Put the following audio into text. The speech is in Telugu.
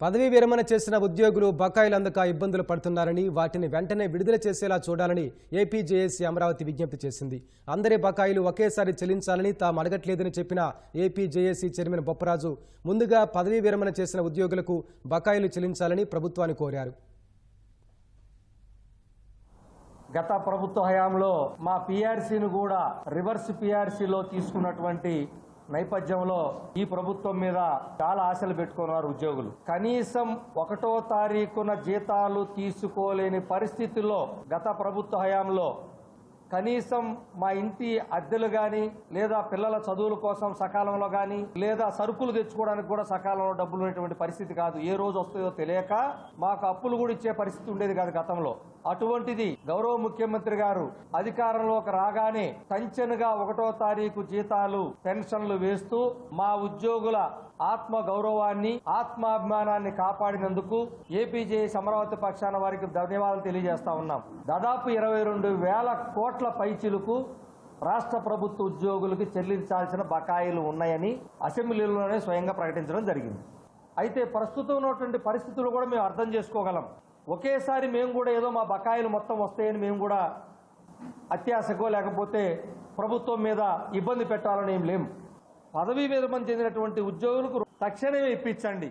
పదవీ విరమణ చేసిన ఉద్యోగులు బకాయిలు అందక ఇబ్బందులు పడుతున్నారని వాటిని వెంటనే విడుదల చేసేలా చూడాలని ఏపీజేఏసీ అమరావతి విజ్ఞప్తి చేసింది. అందరి బకాయిలు ఒకేసారి చెల్లించాలని తాము అడగట్లేదని చెప్పిన ఏపీజేఏసీ చైర్మన్ బొప్పరాజు ముందుగా పదవీ విరమణ చేసిన ఉద్యోగులకు బకాయిలు చెల్లించాలని ప్రభుత్వాన్ని కోరారు. గత ప్రభుత్వ హయాంలో మా పిఆర్సీని కూడా రివర్స్ పిఆర్సీలో తీసుకున్నటువంటి నేపథ్యంలో ఈ ప్రభుత్వం మీద చాలా ఆశలు పెట్టుకున్నారు ఉద్యోగులు. కనీసం ఒకటో తారీఖున జీతాలు తీసుకోలేని పరిస్థితుల్లో గత ప్రభుత్వ హయాంలో కనీసం మా ఇంటి అద్దెలు కానీ లేదా పిల్లల చదువుల కోసం సకాలంలో కానీ లేదా సరుకులు తెచ్చుకోవడానికి కూడా సకాలంలో డబ్బులు ఉండేటువంటి పరిస్థితి కాదు. ఏ రోజు వస్తుందో తెలియక మాకు అప్పులు కూడా ఇచ్చే పరిస్థితి ఉండేది కాదు గతంలో. అటువంటిది గౌరవ ముఖ్యమంత్రి గారు అధికారంలోకి రాగానే టంచనుగా ఒకటో తారీఖు జీతాలు పెన్షన్లు వేస్తూ మా ఉద్యోగుల ఆత్మ గౌరవాన్ని ఆత్మాభిమానాన్ని కాపాడినందుకు ఏపీజేఎస్ అమరావతి పక్షాన వారికి ధన్యవాదాలు తెలియజేస్తా ఉన్నాం. దాదాపు ఇరవై రెండు వేల కోట్ల పైచిలకు రాష్ట్ర ప్రభుత్వ ఉద్యోగులకు చెల్లించాల్సిన బకాయిలు ఉన్నాయని అసెంబ్లీలోనే స్వయంగా ప్రకటించడం జరిగింది. అయితే ప్రస్తుతం ఉన్నటువంటి పరిస్థితులు కూడా మేము అర్థం చేసుకోగలం. ఒకేసారి మేము కూడా ఏదో మా బకాయిలు మొత్తం వస్తాయని మేము కూడా అత్యాశకో లేకపోతే ప్రభుత్వం మీద ఇబ్బంది పెట్టాలని ఏం లేం. పదవీ విరమణ చెందినటువంటి ఉద్యోగులకు తక్షణమే ఇప్పించండి.